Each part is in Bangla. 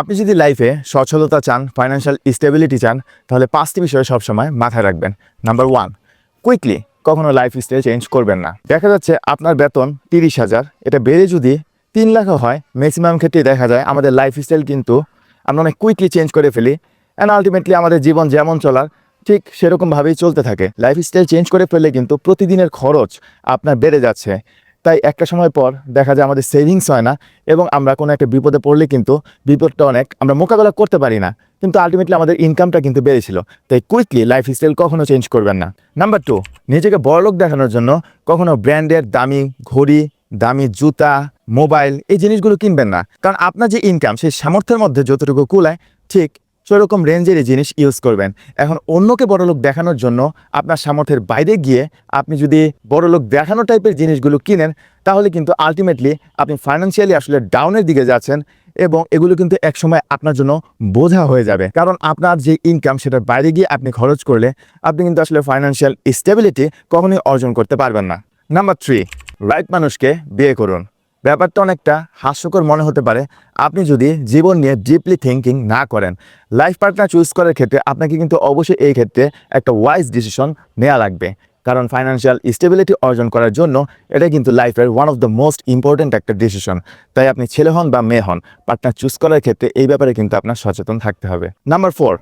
আপনি যদি লাইফে সচ্ছলতা চান ফাইন্যান্সিয়াল স্টেবিলিটি চান, তাহলে পাঁচটি বিষয় সবসময় মাথায় রাখবেন। নাম্বার ওয়ান কুইকলি কখনো লাইফ স্টাইল চেঞ্জ করবেন না। দেখা যাচ্ছে আপনার বেতন তিরিশ হাজার, এটা বেড়ে যদি তিন লাখও হয় ম্যাক্সিমাম ক্ষেত্রে দেখা যায় আমাদের লাইফ স্টাইল কিন্তু আমরা অনেক কুইকলি চেঞ্জ করে ফেলি অ্যান্ড আলটিমেটলি আমাদের জীবন যেমন চলার, ঠিক সেরকমভাবেই চলতে থাকে। লাইফ স্টাইল চেঞ্জ করে ফেললে কিন্তু প্রতিদিনের খরচ আপনার বেড়ে যাচ্ছে। তাই একটা সময় পর দেখা যায় আমাদের সেভিংস হয় না এবং আমরা কোনো একটা বিপদে পড়লে কিন্তু বিপদটা অনেক আমরা মোকাবেলা করতে পারি না। কিন্তু আলটিমেটলি আমাদের ইনকামটা কিন্তু বেড়েছিল। তাই কুইকলি লাইফ স্টাইল কখনো চেঞ্জ করবেন না। নাম্বার টু নিজেকে বড়লোক দেখানোর জন্য কখনো ব্র্যান্ডের দামি ঘড়ি, দামি জুতা মোবাইল এই জিনিসগুলো কিনবেন না। কারণ আপনার যে ইনকাম সেই সামর্থ্যের মধ্যে যতটুকু কুলায়, ঠিক সেরকম রেঞ্জের এই জিনিস ইউজ করবেন। এখন অন্যকে বড়লোক দেখানোর জন্য আপনার সামর্থ্যের বাইরে গিয়ে আপনি যদি বড়লোক দেখানো টাইপের জিনিসগুলো কিনেন, তাহলে কিন্তু আলটিমেটলি আপনি ফাইন্যান্সিয়ালি আসলে ডাউনের দিকে যাচ্ছেন এবং এগুলো কিন্তু একসময় আপনার জন্য বোঝা হয়ে যাবে। কারণ আপনার যে ইনকাম সেটার বাইরে গিয়ে আপনি খরচ করলে আপনি কিন্তু আসলে ফাইন্যান্সিয়াল স্টেবিলিটি কখনোই অর্জন করতে পারবেন না। নাম্বার থ্রি রাইট মানুষকে বিয়ে করুন। ব্যাপারটা অনেকটা হাস্যকর মনে হতে পারে। আপনি যদি জীবন নিয়ে ডিপলি থিঙ্কিং না করেন লাইফ পার্টনার চুজ করার ক্ষেত্রে আপনাকে কিন্তু অবশ্যই এই ক্ষেত্রে একটা ওয়াইজ ডিসিশন নেওয়া লাগবে। কারণ ফাইন্যান্সিয়াল স্টেবিলিটি অর্জন করার জন্য এটা কিন্তু লাইফের one of the most important একটা ডিসিশন তাই আপনি ছেলে হন বা মেয়ে হন পার্টনার চুজ করার ক্ষেত্রে এই ব্যাপারে কিন্তু আপনার সচেতন থাকতে হবে। নাম্বার ফোর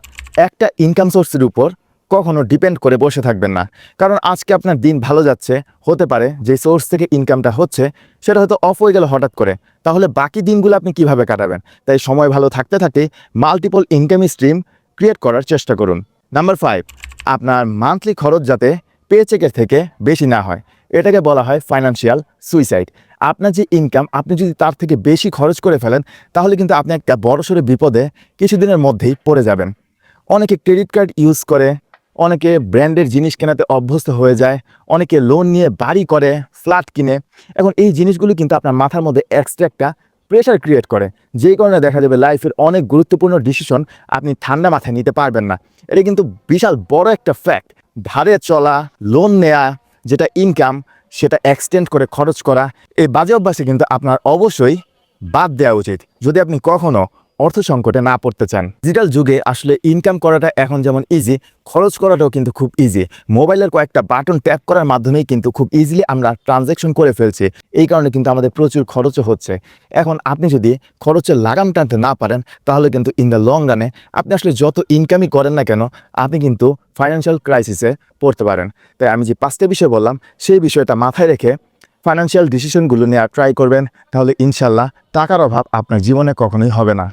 একটা ইনকাম সোর্সের উপর কখনো ডিপেন্ড করে বসে থাকবেন না। কারণ আজকে আপনার দিন ভালো যাচ্ছে, হতে পারে যে সোর্স থেকে ইনকামটা হচ্ছে, সেটা হয়তো অফ হয়ে গেল হঠাৎ করে। তাহলে বাকি দিনগুলো আপনি কীভাবে কাটাবেন? তাই সময় ভালো থাকতে থাকতে মাল্টিপল ইনকাম স্ট্রিম ক্রিয়েট করার চেষ্টা করুন। নাম্বার ফাইভ আপনার মান্থলি খরচ যাতে পে চেকের থেকে বেশি না হয়। এটাকে বলা হয় ফাইন্যান্সিয়াল সুইসাইড আপনার যে ইনকাম আপনি যদি তার থেকে বেশি খরচ করে ফেলেন, তাহলে কিন্তু আপনি একটা বড়সড় বিপদে কিছুদিনের মধ্যেই পড়ে যাবেন। অনেকে ক্রেডিট কার্ড ইউজ করে অনেকে ব্র্যান্ডের জিনিস কেনাতে অভ্যস্ত হয়ে যায়, অনেকে লোন নিয়ে বাড়ি করে ফ্ল্যাট কিনে। এখন এই জিনিসগুলো কিন্তু আপনার মাথার মধ্যে এক্সট্রা একটা প্রেশার ক্রিয়েট করে। যেই কারণে দেখা যাবে লাইফের অনেক গুরুত্বপূর্ণ ডিসিশন আপনি ঠান্ডা মাথায় নিতে পারবেন না। এটা কিন্তু বিশাল বড় একটা ফ্যাক্ট ধারে চলা লোন নেয়া, যেটা ইনকাম সেটা এক্সটেন্ড করে খরচ করা, এই বাজে অভ্যাসে কিন্তু আপনার অবশ্যই বাদ দেওয়া উচিত। যদি আপনি কখনো অর্থ সংকটে না পড়তে চান। ডিজিটাল যুগে আসলে ইনকাম করাটা এখন যেমন ইজি খরচ করাটাও কিন্তু খুব ইজি মোবাইলের কয়েকটা বাটন ট্যাপ করার মাধ্যমেই কিন্তু খুব ইজিলি আমরা ট্রানজ্যাকশন করে ফেলছি। এই কারণে কিন্তু আমাদের প্রচুর খরচও হচ্ছে। এখন আপনি যদি খরচের লাগাম টানতে না পারেন, তাহলে কিন্তু ইন দ্য লং রানে আপনি আসলে যত ইনকামই করেন না কেন, আপনি কিন্তু ফাইন্যান্সিয়াল ক্রাইসিসে পড়তে পারেন। তাই আমি যে পাঁচটা বিষয় বললাম, সেই বিষয়টা মাথায় রেখে ফাইন্যান্সিয়াল ডিসিশনগুলো নেওয়ার ট্রাই করবেন, তাহলে ইনশাল্লাহ টাকার অভাব আপনার জীবনে কখনোই হবে না।